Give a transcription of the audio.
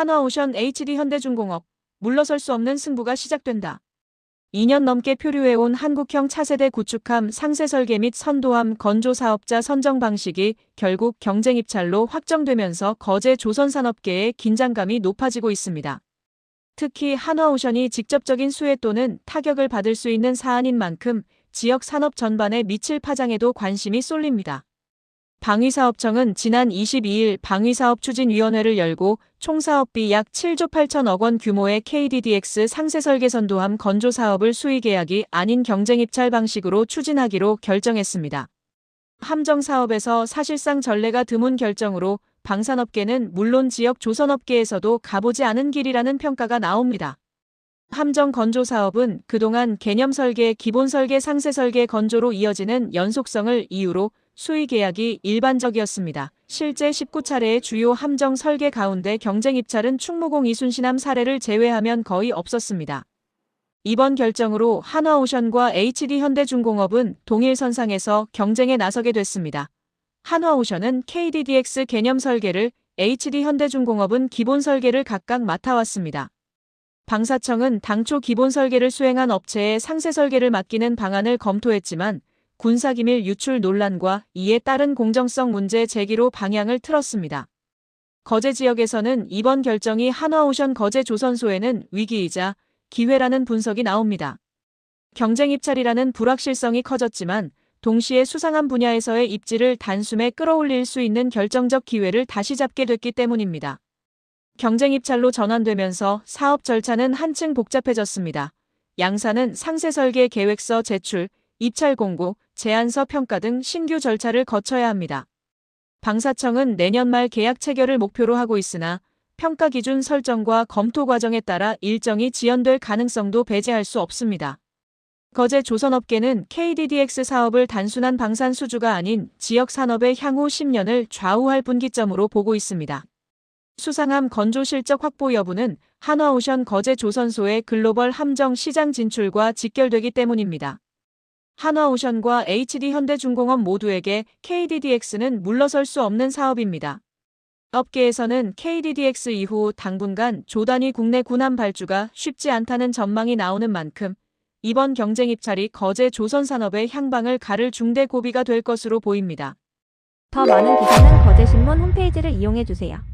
한화오션 HD 현대중공업 물러설 수 없는 승부가 시작된다. 2년 넘게 표류해온 한국형 차세대 구축함 상세 설계 및 선도함 건조 사업자 선정 방식이 결국 경쟁 입찰로 확정되면서 거제 조선산업계의 긴장감이 높아지고 있습니다. 특히 한화오션이 직접적인 수혜 또는 타격을 받을 수 있는 사안인 만큼 지역 산업 전반에 미칠 파장에도 관심이 쏠립니다. 방위사업청은 지난 22일 방위사업추진위원회를 열고 총 사업비 약 7조 8천억 원 규모의 KDDX 상세 설계 선 도함 건조 사업을 수의 계약이 아닌 경쟁 입찰 방식으로 추진하기로 결정했습니다. 함정 사업에서 사실상 전례가 드문 결정으로 방산업계는 물론 지역 조선업계에서도 가보지 않은 길이라는 평가가 나옵니다. 함정 건조 사업은 그동안 개념 설계, 기본 설계, 상세 설계 건조로 이어지는 연속성을 이유로 수의 계약이 일반적이었습니다. 실제 19차례의 주요 함정 설계 가운데 경쟁 입찰은 충무공 이순신함 사례를 제외하면 거의 없었습니다. 이번 결정으로 한화오션과 HD현대중공업은 동일선상에서 경쟁에 나서게 됐습니다. 한화오션은 KDDX 개념 설계를, HD현대중공업은 기본 설계를 각각 맡아왔습니다. 방사청은 당초 기본 설계를 수행한 업체에 상세 설계를 맡기는 방안을 검토했지만 군사기밀 유출 논란과 이에 따른 공정성 문제 제기로 방향을 틀었습니다. 거제 지역에서는 이번 결정이 한화오션 거제 조선소에는 위기이자 기회라는 분석이 나옵니다. 경쟁 입찰이라는 불확실성이 커졌지만 동시에 수상한 분야에서의 입지를 단숨에 끌어올릴 수 있는 결정적 기회를 다시 잡게 됐기 때문입니다. 경쟁 입찰로 전환되면서 사업 절차는 한층 복잡해졌습니다. 양사는 상세 설계 계획서 제출, 입찰 공고, 제안서 평가 등 신규 절차를 거쳐야 합니다. 방사청은 내년 말 계약 체결을 목표로 하고 있으나 평가 기준 설정과 검토 과정에 따라 일정이 지연될 가능성도 배제할 수 없습니다. 거제 조선업계는 KDDX 사업을 단순한 방산 수주가 아닌 지역 산업의 향후 10년을 좌우할 분기점으로 보고 있습니다. 수상함 건조 실적 확보 여부는 한화오션 거제 조선소의 글로벌 함정 시장 진출과 직결되기 때문입니다. 한화오션과 HD현대중공업 모두에게 KDDX는 물러설 수 없는 사업입니다. 업계에서는 KDDX 이후 당분간 조단위 국내 군함 발주가 쉽지 않다는 전망이 나오는 만큼 이번 경쟁 입찰이 거제 조선산업의 향방을 가를 중대 고비가 될 것으로 보입니다. 더 많은 기사는 거제신문 홈페이지를 이용해 주세요.